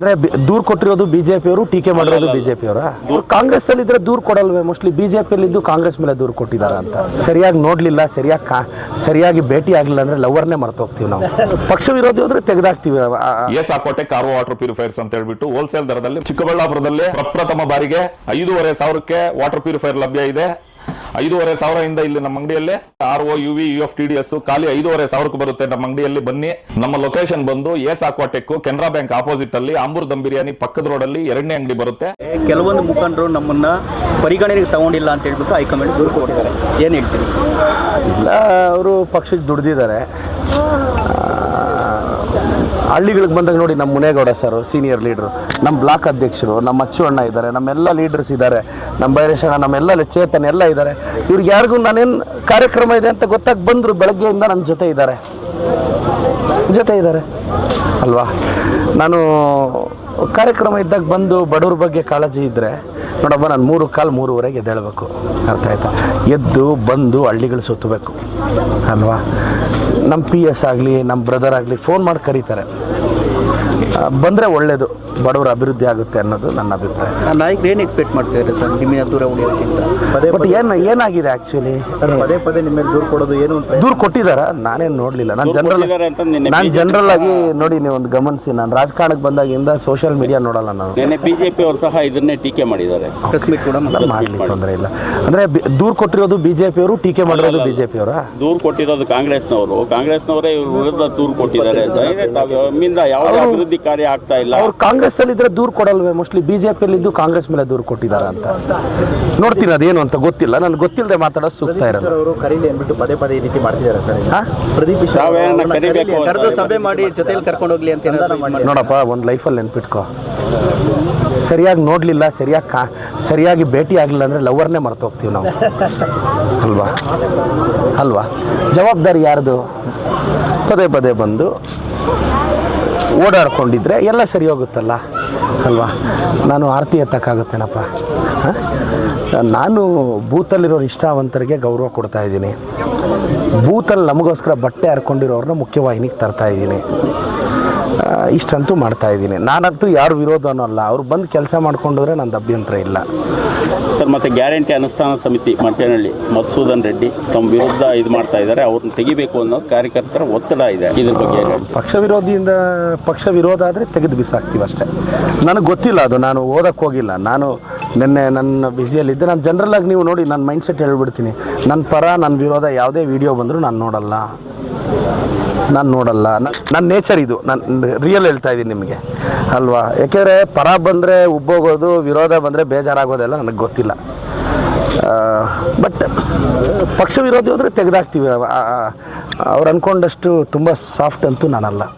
ಅಂದ್ರೆ ದೂರ್ ಕೊಟ್ಟಿರೋದು ಬಿಜೆಪಿ ಅವರು ಟೀಕೆ ಮಾಡಿರೋದು ಬಿಜೆಪಿ ಅವರ ಕಾಂಗ್ರೆಸ್ ಅಲ್ಲಿ ಇದ್ರೆ ದೂರ್ ಕೊಡಲ್ವೇ? ಮೋಸ್ಟ್ಲಿ ಬಿಜೆಪಿ ಅಲ್ಲಿ ಇದ್ದು ಕಾಂಗ್ರೆಸ್ ಮೇಲೆ ದೂರ್ ಕೊಟ್ಟಿದ್ದಾರೆ ಅಂತ. ಸರಿಯಾಗಿ ನೋಡ್ಲಿಲ್ಲ ಸರಿಯಾಗಿ ಸರಿಯಾಗಿ ಭೇಟಿ ಆಗ್ಲಿಲ್ಲ ಅಂದ್ರೆ ಲವರ್ನೇ ಮರ್ತೋಗ್ತೀವಿ ನಾವು. ಪಕ್ಷ ವಿರೋಧಿ ಹೋದ್ರೆ ತೆಗೆದಾಕ್ತಿವಿ. ಎಸ್ ಆಕೋಟೆ ಕಾರ್ವೋ ವಾಟರ್ ಪ್ಯೂರಿಫೈರ್ಸ್ ಅಂತ ಹೇಳ್ಬಿಟ್ಟು ಹೋಲ್ಸೇಲ್ ದರದಲ್ಲಿ ಚಿಕ್ಕಬಳ್ಳಾಪುರದಲ್ಲಿ ಪ್ರಪ್ರಥಮ ಬಾರಿಗೆ ಐದೂವರೆ ಸಾವಿರಕ್ಕೆ ವಾಟರ್ ಪ್ಯೂರಿಫೈರ್ ಲಭ್ಯ ಇದೆ. ಐದೂವರೆ ಸಾವಿರದಿಂದ ಇಲ್ಲಿ ನಮ್ಮ ಅಂಗಡಿಯಲ್ಲಿ R O U V U F T D S ಖಾಲಿ ಐದೂವರೆ ಸಾವಿರಕ್ಕೆ ಬರುತ್ತೆ ನಮ್ಮ ಅಂಗಡಿಯಲ್ಲಿ. ಬನ್ನಿ. ನಮ್ಮ ಲೊಕೇಶನ್ ಬಂದು S Aquatech Canara bank opposite ಅಲ್ಲಿ ಆಂಬೂರ್ ದಮ್ ಬಿರಿಯಾನಿ ಪಕ್ಕದ ಅಲ್ಲಿ ಎರಡನೇ ಅಂಗಡಿ ಬರುತ್ತೆ. ಕೆಲವೊಂದು ಮುಖಂಡರು ನಮ್ಮನ್ನ ಪರಿಗಣನೆಗೆ ತಗೊಂಡಿಲ್ಲ ಅಂತ ಹೇಳ್ಬಿಟ್ಟು ಹೈಕಮಾಂಡ್ ದೂರ ಕೊಡ್ತಾರೆ ಏನು ಹೇಳ್ತೀರಿ? ಇಲ್ಲ ಅವರು ಪಕ್ಷಕ್ಕೆ ದುಡ್ದಿದ್ದಾರೆ. ಹಳ್ಳಿಗಳಿಗೆ ಬಂದಾಗ ನೋಡಿ ನಮ್ಮ ಮುನೇಗೌಡ ಸರ್ ಸೀನಿಯರ್ ಲೀಡ್ರು ನಮ್ಮ ಬ್ಲಾಕ್ ಅಧ್ಯಕ್ಷರು, ನಮ್ಮ ಅಚ್ಚು ಅಣ್ಣ ಇದ್ದಾರೆ, ನಮ್ಮೆಲ್ಲ ಲೀಡರ್ಸ್ ಇದ್ದಾರೆ, ನಮ್ಮ ಬೈರೇಶ್ ನಮ್ಮೆಲ್ಲ ಚೇತನ್ ಎಲ್ಲ ಇದ್ದಾರೆ. ಇವ್ರಿಗೆ ಯಾರಿಗೂ ನಾನೇನು ಕಾರ್ಯಕ್ರಮ ಇದೆ ಅಂತ ಗೊತ್ತಾಗಿ ಬಂದರು, ಬೆಳಗ್ಗೆಯಿಂದ ನನ್ನ ಜೊತೆ ಇದ್ದಾರೆ. ಜೊತೆ ಇದ್ದಾರೆ. ಅಲ್ವಾ? ನಾನು ಕಾರ್ಯಕ್ರಮ ಇದ್ದಾಗ ಬಂದು ಬಡವ್ರ ಬಗ್ಗೆ ಕಾಳಜಿ ಇದ್ದರೆ ನೋಡಪ್ಪ ನಾನು ಮೂರು ಕಾಲು ಮೂರುವರೆಗೆ ಎದ್ದೇಳಬೇಕು. ಅರ್ಥ ಆಯ್ತಾ? ಎದ್ದು ಬಂದು ಹಳ್ಳಿಗಳು ಸುತ್ತಬೇಕು. ಅಲ್ವಾ? ನಮ್ಮ ಪಿ ಎಸ್ ಆಗಲಿ ನಮ್ಮ ಬ್ರದರ್ ಆಗಲಿ ಫೋನ್ ಮಾಡಿ ಕರೀತಾರೆ. ಬಂದರೆ ಒಳ್ಳೆಯದು ಬಡವರ ಅಭಿವೃದ್ಧಿ ಆಗುತ್ತೆ ಅನ್ನೋದು ನನ್ನ ಅಭಿಪ್ರಾಯ. ನಾಯಕರು ಏನು ಎಕ್ಸ್ಪೆಕ್ಟ್ ಮಾಡ್ತಿದ್ದಾರೆ ಸರ್ ನಿಮ್ಮಿಂದ ದೂರ ಉಳಿಯೋಕ್ಕಿಂತ ಪದೇ ಬಟ್ ಏನು ಏನಾಗಿದೆ ಆ್ಯಕ್ಚುಲಿ ಪದೇ ಪದೇ ನಿಮ್ಮ ದೂರು ಕೊಡೋದು ಏನು ದೂರು ದೂರ ಕೊಟ್ಟಿದ್ದಾರ? ನಾನೇನು ನೋಡಲಿಲ್ಲ. ನಾನು ಜನರಲ್ ನಾನು ಜನರಲ್ ಆಗಿ ನೋಡಿ ನೀವು ಒಂದು ಗಮನಿಸಿ. ನಾನು ರಾಜಕಾರಣಕ್ಕೆ ಬಂದಾಗಿಂದ ಸೋಷಿಯಲ್ ಮೀಡಿಯಾ ನೋಡಲ್ಲ ನಾನು. ನಿನ್ನೆ ಬಿಜೆಪಿ ಅವರು ಸಹ ಇದನ್ನೇ ಟೀಕೆ ಮಾಡಿದ್ದಾರೆ. ಕೂಡ. ಮಾಡಲಿ ತೊಂದರೆ ಇಲ್ಲ. ಅಂದರೆ ದೂರು ಕೊಟ್ಟಿರೋದು ಬಿಜೆಪಿ ಅವರು ಟೀಕೆ ಮಾಡಿರೋದು ಬಿಜೆಪಿ ಅವರ? ದೂರು ಕೊಟ್ಟಿರೋದು ಕಾಂಗ್ರೆಸ್ನವರು. ಕಾಂಗ್ರೆಸ್ನವರೇ ಇವ್ರ ವಿರುದ್ಧ ದೂರು ಕೊಟ್ಟಿದ್ದಾರೆ. ಅಭಿವೃದ್ಧಿ ಅಭಿವೃದ್ಧಿ ಕಾರ್ಯ ಆಗ್ತಾ ಇಲ್ಲ. ಅವ್ರು ಕಾಂಗ್ರೆಸ್ ಅಲ್ಲಿ ಇದ್ರೆ ದೂರ ಕೊಡಲ್ವೇ? ಮೋಸ್ಟ್ಲಿ ಬಿಜೆಪಿ ಅಲ್ಲಿ ಇದ್ದು ಕಾಂಗ್ರೆಸ್ ಮೇಲೆ ದೂರ ಕೊಟ್ಟಿದ್ದಾರೆ ಅಂತ. ನೋಡ್ತೀನಿ ಅದೇನು ಅಂತ ಗೊತ್ತಿಲ್ಲ. ನನ್ಗೆ ಗೊತ್ತಿಲ್ಲದೆ ಮಾತಾಡೋ ಸೂಕ್ತ ಇರೋದು ಅವರು ಕರೀಲಿ ಅಂದ್ಬಿಟ್ಟು ಪದೇ ಪದೇ ಈ ರೀತಿ ಮಾಡ್ತಿದ್ದಾರೆ ಸರ್ ಹಾ? ಪ್ರದೀಪ್ ತಾವೇನ ಕರಿಬೇಕು ಅಂತ ಕರೆದು ಸಭೆ ಮಾಡಿ ಜೊತೆಯಲ್ಲಿ ಕರ್ಕೊಂಡು ಹೋಗ್ಲಿ ಅಂತ ಏನಾದ್ರು ಮಾಡಿ ನೋಡಪ್ಪ ಒಂದು ಲೈಫಲ್ಲಿ ನೆನ್ಪಿಟ್ಕೋ. ಸರಿಯಾಗಿ ನೋಡಲಿಲ್ಲ, ಸರಿಯಾಗಿ ಕಾ, ಸರಿಯಾಗಿ ಭೇಟಿ ಆಗಲಿಲ್ಲ ಅಂದರೆ ಲವರ್ನೇ ಮರ್ತೋಗ್ತೀವಿ ನಾವು. ಅಲ್ವಾ? ಅಲ್ವಾ? ಜವಾಬ್ದಾರಿ ಯಾರ್ದು? ಪದೇ ಪದೇ ಬಂದು ಓಡಾಡ್ಕೊಂಡಿದ್ರೆ ಎಲ್ಲ ಸರಿ ಹೋಗುತ್ತಲ್ಲ? ಅಲ್ವಾ? ನಾನು ಆರತಿ ಎತ್ತಕ್ಕಾಗುತ್ತೇನಪ್ಪ? ನಾನು ಬೂತಲ್ಲಿರೋರು ಇಷ್ಟಾವಂತರಿಗೆ ಗೌರವ ಕೊಡ್ತಾ ಇದ್ದೀನಿ. ಬೂತಲ್ಲಿ ನಮಗೋಸ್ಕರ ಬಟ್ಟೆ ಹರ್ಕೊಂಡಿರೋರನ್ನ ಮುಖ್ಯವಾಹಿನಿಗೆ ತರ್ತಾ ಇದ್ದೀನಿ. ಇಷ್ಟಂತೂ ಮಾಡ್ತಾ ಇದ್ದೀನಿ. ನಾನಂತೂ ಯಾರು ವಿರೋಧನೂ ಅಲ್ಲ. ಅವ್ರು ಬಂದು ಕೆಲಸ ಮಾಡ್ಕೊಂಡ್ರೆ ನಂದು ಅಭ್ಯಂತರ ಇಲ್ಲ. ಸರ್ ಮತ್ತೆ ಗ್ಯಾರಂಟಿ ಅನುಷ್ಠಾನ ಸಮಿತಿ ಮಂಚನಹಳ್ಳಿ ಮಧುಸೂದನ್ ರೆಡ್ಡಿ ತಮ್ಮ ವಿರುದ್ಧ ಇದು ಮಾಡ್ತಾ ಇದ್ದಾರೆ. ಅವ್ರನ್ನ ತೆಗಿಬೇಕು ಅನ್ನೋ ಕಾರ್ಯಕರ್ತರ ಒತ್ತಡ ಇದೆ. ಇದ್ರ ಬಗ್ಗೆ ಪಕ್ಷ ವಿರೋಧಿಯಿಂದ ಪಕ್ಷ ವಿರೋಧ ಆದರೆ ತೆಗೆದು ಬಿಸಾಕ್ತೀವಿ ಅಷ್ಟೇ ನನಗೆ ಗೊತ್ತಿಲ್ಲ ಅದು. ನಾನು ಓದಕ್ಕೆ ಹೋಗಿಲ್ಲ. ನಾನು ನಿನ್ನೆ ನನ್ನ ಬ್ಯುಸಿಯಲ್ಲಿದ್ದೆ ನಾನು ಜನರಲಾಗಿ ನೀವು ನೋಡಿ ನನ್ನ ಮೈಂಡ್ ಸೆಟ್ ಹೇಳ್ಬಿಡ್ತೀನಿ. ನನ್ನ ಪರ ನನ್ನ ವಿರೋಧ ಯಾವುದೇ ವಿಡಿಯೋ ಬಂದರೂ ನಾನು ನೋಡಲ್ಲ. ನಾನು ನೋಡಲ್ಲ. ನನ್ನ ನೇಚರ್ ಇದು. ನಾನು ರಿಯಲ್ ಹೇಳ್ತಾ ಇದ್ದೀನಿ ನಿಮಗೆ. ಅಲ್ವಾ? ಯಾಕೆಂದರೆ ಪರ ಬಂದರೆ ಉಬ್ಬೋಗೋದು, ವಿರೋಧ ಬಂದರೆ ಬೇಜಾರಾಗೋದೆಲ್ಲ ನನಗೆ ಗೊತ್ತಿಲ್ಲ. ಬಟ್ ಪಕ್ಷ ವಿರೋಧಿ ಹೋದರೆ ತೆಗೆದಾಕ್ತೀವಿ. ಅವ್ರು ಅಂದ್ಕೊಂಡಷ್ಟು ತುಂಬ ಸಾಫ್ಟ್ ಅಂತೂ ನಾನಲ್ಲ.